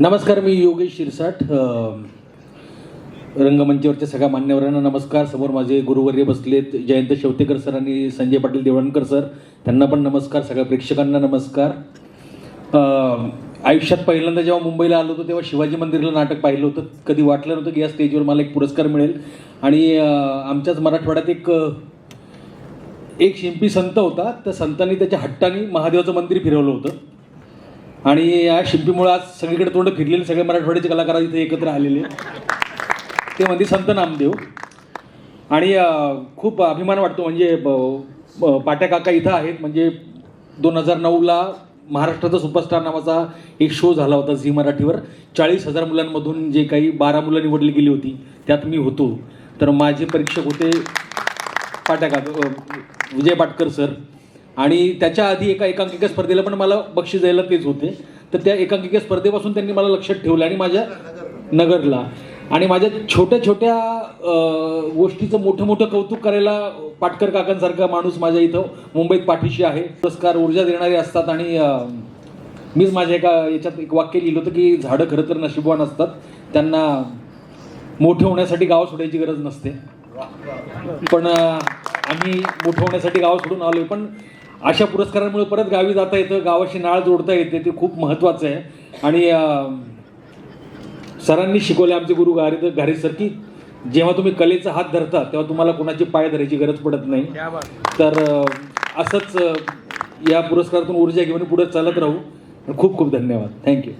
नमस्कार मी योगेश शिरसाट. रंगमंचावरच्या सगळ्या मान्यवरांना नमस्कार. समोर माझे गुरुवर्य बसलेत जयंत शेवतेकर सर आणि संजय पाटील देवळणकर सर. त्यांना पण नमस्कार. सगळ्या प्रेक्षकांना नमस्कार. आयुष्यात पहिल्यांदा जेव्हा मुंबईला आलो होतो तेव्हा शिवाजी मंदिरला नाटक पाहिलं होतं. कधी वाटलं नव्हतं की या स्टेजवर मला एक पुरस्कार मिळेल. आणि आमच्याच मराठवाड्यात एक एक शिंपी संत होता. त्या संतांनी त्याच्या हट्टाने महादेवाचं मंदिर फिरवलं होतं. आणि या शिंपीमुळे आज सगळीकडे तोंड फिरलेले सगळे मराठवाड्याचे कलाकार इथे एकत्र आलेले ते म्हणजे संत नामदेव. आणि खूप अभिमान वाटतो म्हणजे ब- ब- पाट्या काका इथं आहेत. म्हणजे दोन हजार नऊला महाराष्ट्राचा सुपरस्टार नावाचा एक शो झाला होता झी मराठीवर. चाळीस हजार मुलांमधून जे काही बारा मुलं निवडली गेली होती त्यात मी होतो. तर माझे परीक्षक होते पाट्या काका विजय पाटकर सर. आणि त्याच्या आधी एका एकांकिका स्पर्धेला पण मला बक्षीस द्यायला तेच होते. तर त्या एकांकिका स्पर्धेपासून त्यांनी मला लक्षात ठेवलं आणि माझ्या नगरला. आणि माझ्या छोट्या छोट्या गोष्टीचं मोठं मोठं कौतुक करायला पाटकर काकांसारखा माणूस माझ्या इथं मुंबईत पाठीशी आहे. पुरस्कार ऊर्जा देणारे असतात आणि मीच माझ्या एका याच्यात एक वाक्य लिहिलं होतं की झाडं खरं तर नशिबवान असतात. त्यांना मोठे होण्यासाठी गाव सोडायची गरज नसते. पण आम्ही मोठं होण्यासाठी गाव सोडून आलोय. पण अशा पुरस्कारांमुळे परत गावी जाता येतं गावाशी नाळ जोडता येते ते खूप महत्त्वाचं आहे. आणि सरांनी शिकवले आमचे गुरु गारे गारे सर की जेव्हा तुम्ही कलेचा हात धरता तेव्हा तुम्हाला कोणाची पाय धरायची गरज पडत नाही. तर असंच या पुरस्कारातून ऊर्जा घेऊन पुढे चालत राहू. खूप खूप धन्यवाद. थँक्यू